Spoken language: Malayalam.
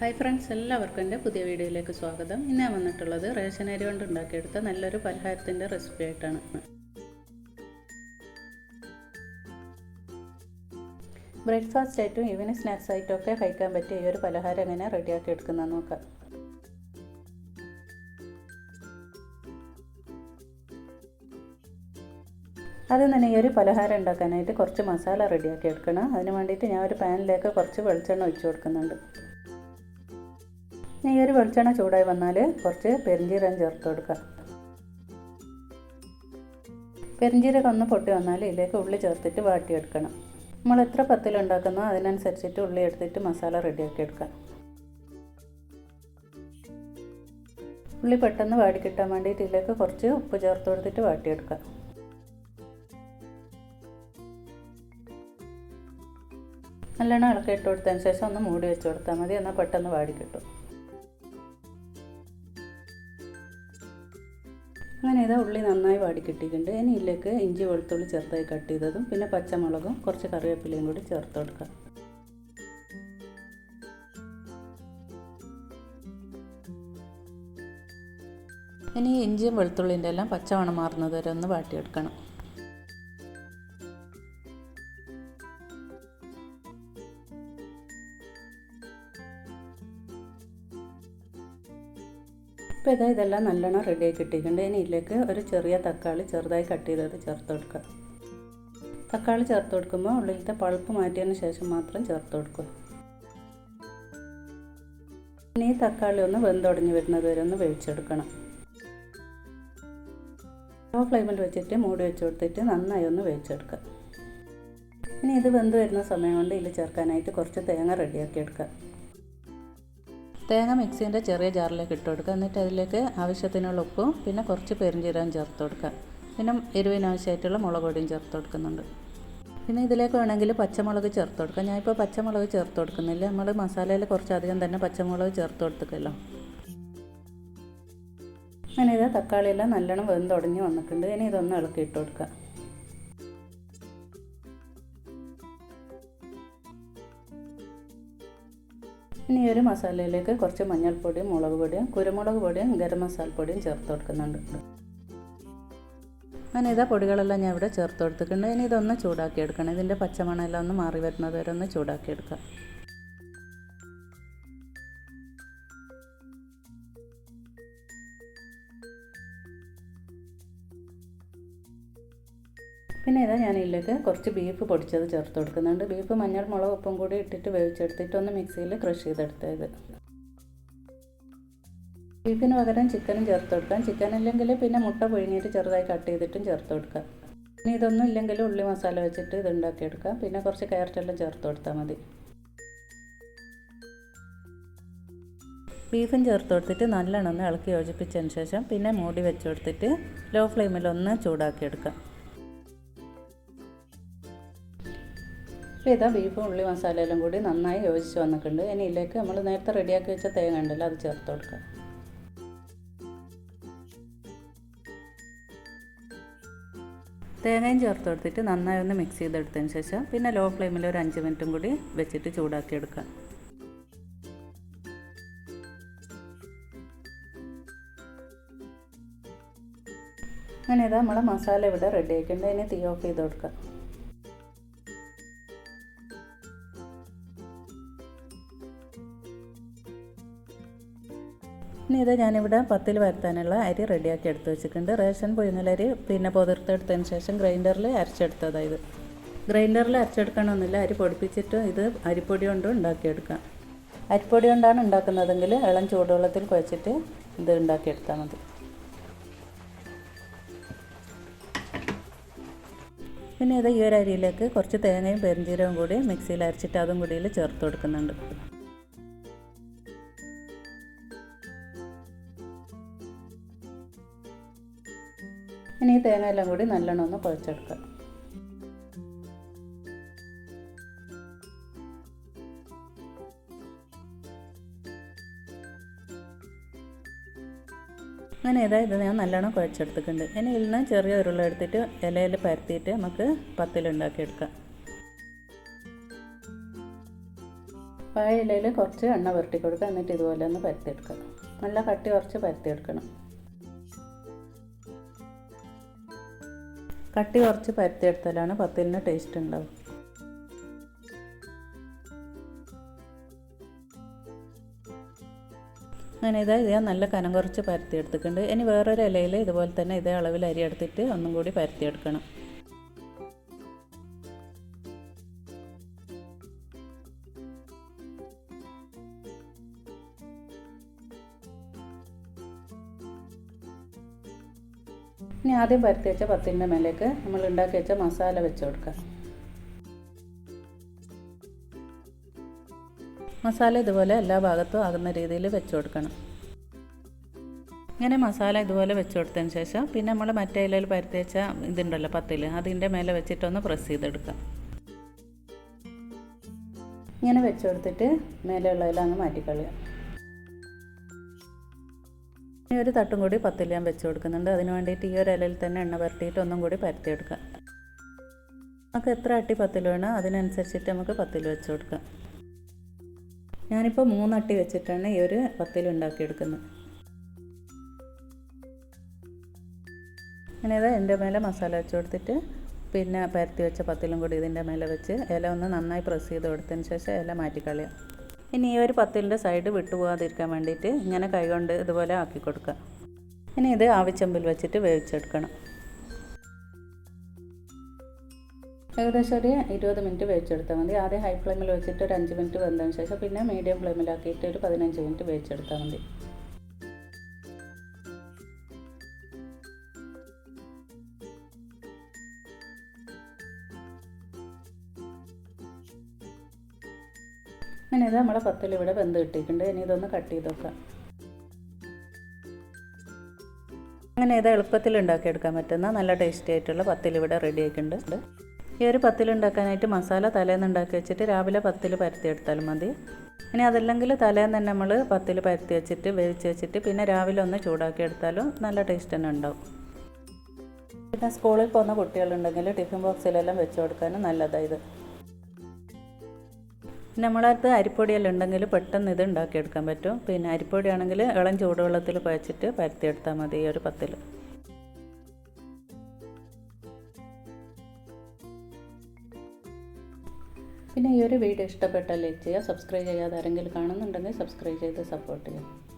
ഹായ് ഫ്രണ്ട്സ് എല്ലാവർക്കും എന്റെ പുതിയ വീഡിയോയിലേക്ക് സ്വാഗതം. ഇന്ന് ഞാൻ വന്നിട്ടുള്ളത് റേഷൻ അരി കൊണ്ട് ഉണ്ടാക്കിയെടുത്ത നല്ലൊരു പലഹാരത്തിന്റെ റെസിപ്പി ആയിട്ടാണ്. ബ്രേക്ക്ഫാസ്റ്റ് ആയിട്ടും ഈവനിങ് സ്നാക്സ് ആയിട്ടും ഒക്കെ കഴിക്കാൻ പറ്റിയ ഈ ഒരു പലഹാരം എങ്ങനെ റെഡിയാക്കി എടുക്കുന്ന നോക്കാം. ആദ്യം തന്നെ ഈ ഒരു പലഹാരം ഉണ്ടാക്കാനായിട്ട് കുറച്ച് മസാല റെഡിയാക്കി എടുക്കണം. അതിന് വേണ്ടിയിട്ട് ഞാൻ ഒരു പാനിലേക്ക് കുറച്ച് വെളിച്ചെണ്ണ ഒഴിച്ചു കൊടുക്കുന്നുണ്ട്. ഈ ഒരു വെളിച്ചെണ്ണ ചൂടായി വന്നാൽ കുറച്ച് പെരിഞ്ചീരകം ചേർത്ത് കൊടുക്കുക. പെരിഞ്ചീരകം ഒന്ന് പൊട്ടി വന്നാൽ ഇതിലേക്ക് ഉള്ളി ചേർത്തിട്ട് വാട്ടിയെടുക്കണം. നമ്മൾ എത്ര പത്തിലുണ്ടാക്കുന്നോ അതിനനുസരിച്ചിട്ട് ഉള്ളി എടുത്തിട്ട് മസാല റെഡിയാക്കി എടുക്കാം ഉള്ളി പെട്ടെന്ന് വാടി കിട്ടാൻ വേണ്ടിയിട്ട് ഇതിലേക്ക് കുറച്ച് ഉപ്പ് ചേർത്ത് കൊടുത്തിട്ട് വാട്ടിയെടുക്കാം നല്ലോണം ഇളക്കി ഇട്ട് കൊടുത്തതിന് ശേഷം ഒന്ന് മൂടി വെച്ച് കൊടുത്താൽ മതി. എന്നാൽ പെട്ടെന്ന് വാടി അങ്ങനെ ഇതാ ഉള്ളി നന്നായി വാടി കിട്ടിയിട്ടുണ്ട് ഇനി ഇതിലേക്ക് ഇഞ്ചി വെളുത്തുള്ളി ചെറുതായി കട്ട് ചെയ്തതും പിന്നെ പച്ചമുളകും കുറച്ച് കറിവേപ്പിലയും കൂടി ചേർത്ത് കൊടുക്കാം. ഇനി ഇഞ്ചിയും വെളുത്തുള്ളിന്റെ എല്ലാം പച്ചമണം മാറുന്നത് വരെ ഒന്ന് വാട്ടിയെടുക്കണം. ഇപ്പോൾ ഇതാ ഇതെല്ലാം നല്ലോണം റെഡിയായി കിട്ടിയിട്ടുണ്ട്. ഇനി ഇതിലേക്ക് ഒരു ചെറിയ തക്കാളി ചെറുതായി കട്ട് ചെയ്തത് ചേർത്ത് കൊടുക്കുക. തക്കാളി ചേർത്ത് കൊടുക്കുമ്പോൾ ഉള്ളിലത്തെ പൾപ്പ് മാറ്റിയതിന് ശേഷം മാത്രം ചേർത്ത് കൊടുക്കുക. ഇനി ഈ തക്കാളി ഒന്ന് വെന്തുടഞ്ഞ് വരുന്നത് വരെ ഒന്ന് വേവിച്ചെടുക്കണം. ലോ ഫ്ലെയിമിൽ വെച്ചിട്ട് മൂടി വെച്ച് കൊടുത്തിട്ട് നന്നായി ഒന്ന് വേവിച്ചെടുക്കുക. ഇനി ഇത് വെന്ത് വരുന്ന സമയം കൊണ്ട് ഇതിൽ ചേർക്കാനായിട്ട് കുറച്ച് തേങ്ങ റെഡിയാക്കി എടുക്കുക. തേങ്ങ മിക്സിന്റെ ചെറിയ ജാറിലേക്ക് ഇട്ട് കൊടുക്കുക. എന്നിട്ട് അതിലേക്ക് ആവശ്യത്തിനുള്ള ഉപ്പും പിന്നെ കുറച്ച് പെരിഞ്ചീരകം ചേർത്ത് കൊടുക്കുക. പിന്നെ എരിവിനാവശ്യമായിട്ടുള്ള മുളക് പൊടിയും ചേർത്ത് കൊടുക്കുന്നുണ്ട്. പിന്നെ ഇതിലേക്ക് വേണമെങ്കിൽ പച്ചമുളക് ചേർത്ത് കൊടുക്കാം ഞാനിപ്പോൾ പച്ചമുളക് ചേർത്ത് കൊടുക്കുന്നില്ല. നമ്മൾ മസാലയിൽ കുറച്ചധികം തന്നെ പച്ചമുളക് ചേർത്ത് കൊടുത്തിക്കല്ലോ അങ്ങനെ ഇത് തക്കാളിയെല്ലാം നല്ലോണം വെന്തുടഞ്ഞ് വന്നിട്ടുണ്ട്. ഇനി ഇതൊന്ന് ഇളക്കി ഇട്ട് കൊടുക്കുക. ഇനി ഒരു മസാലയിലേക്ക് കുറച്ച് മഞ്ഞൾപ്പൊടിയും മുളക് പൊടിയും കുരുമുളക് പൊടിയും ഗരം മസാലപ്പൊടിയും ചേർത്ത് കൊടുക്കുന്നുണ്ട്. അങ്ങനെ ഇതാ പൊടികളെല്ലാം ഞാൻ ഇവിടെ ചേർത്ത് കൊടുത്തിട്ടുണ്ട്. ഇനി ഇതൊന്ന് ചൂടാക്കി എടുക്കണം. ഇതിന്റെ പച്ചമണമെല്ലാം ഒന്ന് മാറി വരുന്നത് വരെ ഒന്ന് ചൂടാക്കി പിന്നെ ഇതാ ഞാൻ ഇതിലേക്ക് കുറച്ച് ബീഫ് പൊടിച്ചത് ചേർത്ത് കൊടുക്കുന്നുണ്ട്. ബീഫ് മഞ്ഞൾ മുളക് ഉപ്പും കൂടി ഇട്ടിട്ട് വേവിച്ചെടുത്തിട്ട് ഒന്ന് മിക്സിയിൽ ക്രഷ് ചെയ്തെടുത്തത് ബീഫിന് പകരം ചിക്കനും ചേർത്ത് കൊടുക്കാം. ചിക്കൻ ഇല്ലെങ്കിൽ പിന്നെ മുട്ട പുഴുങ്ങിയിട്ട് ചെറുതായി കട്ട് ചെയ്തിട്ടും ചേർത്ത് കൊടുക്കാം. ഇനി ഇതൊന്നും ഇല്ലെങ്കിൽ ഉള്ളി മസാല വെച്ചിട്ട് ഇത് ഉണ്ടാക്കിയെടുക്കാം. പിന്നെ കുറച്ച് ക്യാരറ്റെല്ലാം ചേർത്ത് കൊടുത്താൽ മതി. ബീഫും ചേർത്ത് കൊടുത്തിട്ട് നല്ലോണം ഒന്ന് ഇളക്കി യോജിപ്പിച്ചതിന് ശേഷം പിന്നെ മൂടി വെച്ച് കൊടുത്തിട്ട് ലോ ഫ്ലെയിമിൽ ഒന്ന് ചൂടാക്കിയെടുക്കാം അപ്പോൾ ഇതാ ബീഫും ഉള്ളി മസാലയെല്ലാം കൂടി നന്നായി യോജിച്ച് വന്നിട്ടുണ്ട്. ഇനി ഇതിലേക്ക് നമ്മൾ നേരത്തെ റെഡിയാക്കി വെച്ച തേങ്ങ ഉണ്ടല്ലോ അത് ചേർത്ത് കൊടുക്കുക തേങ്ങയും ചേർത്ത് കൊടുത്തിട്ട് നന്നായി ഒന്ന് മിക്സ് ചെയ്തെടുത്തതിന് ശേഷം പിന്നെ ലോ ഫ്ലെയിമിൽ ഒരു അഞ്ച് മിനിറ്റും കൂടി വെച്ചിട്ട് ചൂടാക്കി എടുക്കുക അങ്ങനെ ഇതാ നമ്മളെ മസാല ഇവിടെ റെഡി ആക്കിയിട്ടുണ്ട് ഇനി തീ ഓഫ് ചെയ്ത് കൊടുക്കാം. ഇനി ഇത് ഞാനിവിടെ പത്തിൽ വരുത്താനുള്ള അരി റെഡിയാക്കി എടുത്ത് വെച്ചിട്ടുണ്ട്. റേഷൻ പുഴുങ്ങലരി പിന്നെ പൊതിർത്തെടുത്തതിന് ശേഷം ഗ്രൈൻഡറിൽ അരച്ചെടുത്തതായത് ഗ്രൈൻഡറിൽ അരച്ചെടുക്കണമെന്നില്ല അരി പൊടിപ്പിച്ചിട്ട് ഇത് അരിപ്പൊടി കൊണ്ട് ഉണ്ടാക്കിയെടുക്കാം. അരിപ്പൊടി കൊണ്ടാണ് ഉണ്ടാക്കുന്നതെങ്കിൽ ഇളം ചൂടുവെള്ളത്തിൽ കുഴച്ചിട്ട് ഇത് ഉണ്ടാക്കിയെടുത്താൽ മതി. പിന്നെ ഇത് ഈ ഒരു അരിയിലേക്ക് കുറച്ച് തേങ്ങയും പെരിഞ്ചീരവും കൂടി മിക്സിയിൽ അരച്ചിട്ട് അതും കൂടിയിൽ ചേർത്ത് കൊടുക്കുന്നുണ്ട്. ഇനി ഈ തേങ്ങ എല്ലാം കൂടി നല്ലോണം ഒന്ന് കുഴച്ചെടുക്കാം അങ്ങനെ ഇതാ ഇത് ഞാൻ നല്ലോണം കുഴച്ചെടുത്തിട്ടുണ്ട്. ഇനി ഇതിൽ ചെറിയ ഉരുള എടുത്തിട്ട് ഇലയിൽ പരത്തിയിട്ട് നമുക്ക് പത്തിലുണ്ടാക്കിയെടുക്കാം. ഇലയിൽ കുറച്ച് എണ്ണ പുരട്ടി കൊടുക്കുക. എന്നിട്ട് ഇതുപോലെ ഒന്ന് പരത്തിയെടുക്കുക. നല്ല കട്ടി കുറച്ച് പരത്തിയെടുക്കണം. കട്ടി കുറച്ച് പരത്തിയെടുത്താലാണ് പത്തലിന് ടേസ്റ്റ് ഉണ്ടാവും അങ്ങനെ ഇതാ ഇത് നല്ല കനം കുറച്ച് പരത്തി എടുത്തിട്ടുണ്ട്. ഇനി വേറൊരു ഇലയിൽ ഇതുപോലെ തന്നെ ഇതേ അളവിൽ അരി എടുത്തിട്ട് ഒന്നും കൂടി പരത്തിയെടുക്കണം ഇനി ആദ്യം പരത്തി വെച്ച പത്തിന്റെ മേലേക്ക് നമ്മൾ ഉണ്ടാക്കി വെച്ച മസാല വെച്ച് കൊടുക്കാം. മസാല ഇതുപോലെ എല്ലാ ഭാഗത്തും ആകുന്ന രീതിയിൽ വെച്ച് കൊടുക്കണം. ഇങ്ങനെ മസാല ഇതുപോലെ വെച്ച് കൊടുത്തതിന് ശേഷം പിന്നെ നമ്മൾ മറ്റേ ഇലയിൽ പരത്തി വെച്ച ഇതുണ്ടല്ലോ പത്തിൽ അതിന്റെ മേലെ വെച്ചിട്ടൊന്ന് പ്രസ് ചെയ്തെടുക്കാം. ഇങ്ങനെ വെച്ച് കൊടുത്തിട്ട് മേലെയുള്ള ഇല അങ്ങ് മാറ്റിക്കളയാം ഇനി ഒരു തട്ടും കൂടി പത്തിൽ ഞാൻ വെച്ച് കൊടുക്കുന്നുണ്ട്. അതിന് വേണ്ടിയിട്ട് ഈ ഒരു ഇലയിൽ തന്നെ എണ്ണ പരത്തിയിട്ട് ഒന്നും കൂടി പരത്തി എടുക്കാം നമുക്ക് എത്ര അട്ടി പത്തിൽ അതിനനുസരിച്ചിട്ട് നമുക്ക് പത്തിൽ വെച്ച് കൊടുക്കാം ഞാനിപ്പോൾ മൂന്നട്ടി വെച്ചിട്ടാണ് ഈ ഒരു പത്തിൽ ഉണ്ടാക്കിയെടുക്കുന്നത് അങ്ങനെ ഇതാ എന്റെ മേലെ മസാല വെച്ച് കൊടുത്തിട്ട് പിന്നെ പരത്തി വെച്ച പത്തിലും കൂടി ഇതിന്റെ മേലെ വെച്ച് ഇല ഒന്ന് നന്നായി പ്രസ് ചെയ്ത് കൊടുത്തതിന് ശേഷം ഇല മാറ്റിക്കളയാം ഇനി ഈ ഒരു പത്തിലിന്റെ സൈഡ് വിട്ടുപോകാതിരിക്കാൻ വേണ്ടിയിട്ട് ഇങ്ങനെ കൈകൊണ്ട് ഇതുപോലെ ആക്കി കൊടുക്കുക. ഇനി ഇത് ആവിച്ചമ്പിൽ വെച്ചിട്ട് വേവിച്ചെടുക്കണം. ഏകദേശം ഒരു ഇരുപത് മിനിറ്റ് വേവിച്ചെടുത്താൽ മതി. ആദ്യം ഹൈ ഫ്ലെയിമിൽ വെച്ചിട്ട് ഒരു അഞ്ച് മിനിറ്റ് വെന്തതിന് ശേഷം പിന്നെ മീഡിയം ഫ്ലെയിമിലാക്കിയിട്ട് ഒരു പതിനഞ്ച് മിനിറ്റ് വേവിച്ചെടുത്താൽ മതി. അങ്ങനെ ഇത് നമ്മളെ പത്തിൽ ഇവിടെ വെന്ത് കിട്ടിയിട്ടുണ്ട്. ഇനി ഇതൊന്ന് കട്ട് ചെയ്ത് വെക്കാം. അങ്ങനെ ഇത് എളുപ്പത്തിൽ ഉണ്ടാക്കിയെടുക്കാൻ പറ്റുന്ന നല്ല ടേസ്റ്റി ആയിട്ടുള്ള പത്തിൽ ഇവിടെ റെഡി ആയിട്ടുണ്ട്. ഈ ഒരു പത്തിൽ ഉണ്ടാക്കാനായിട്ട് മസാല തലേന്ന് ഉണ്ടാക്കി വെച്ചിട്ട് രാവിലെ പത്തിൽ പരത്തിയെടുത്താലും മതി. ഇനി അതല്ലെങ്കിൽ തലേന്ന് തന്നെ നമ്മൾ പത്തിൽ പരത്തി വെച്ചിട്ട് വേവിച്ച് വെച്ചിട്ട് പിന്നെ രാവിലെ ഒന്ന് ചൂടാക്കി എടുത്താലും നല്ല ടേസ്റ്റ് തന്നെ ഉണ്ടാവും. പിന്നെ സ്കൂളിൽ പോകുന്ന കുട്ടികളുണ്ടെങ്കിൽ ടിഫിൻ ബോക്സിലെല്ലാം വെച്ച് കൊടുക്കാനും നല്ലതാണ് ഇത്. നമ്മളടുത്ത് അരിപ്പൊടിയെല്ലാം ഉണ്ടെങ്കിൽ പെട്ടെന്ന് ഇത് ഉണ്ടാക്കിയെടുക്കാൻ പറ്റും. പിന്നെ അരിപ്പൊടിയാണെങ്കിൽ ഇളം ചൂടുവെള്ളത്തിൽ കുഴച്ചിട്ട് പരത്തിയെടുത്താൽ മതി ഈ ഒരു പത്തിൽ. പിന്നെ ഈ ഒരു വീഡിയോ ഇഷ്ടപ്പെട്ടാൽ ലൈക്ക് ചെയ്യുക സബ്സ്ക്രൈബ് ചെയ്യാതെ ആരെങ്കിലും കാണുന്നുണ്ടെങ്കിൽ സബ്സ്ക്രൈബ് ചെയ്ത് സപ്പോർട്ട് ചെയ്യുക.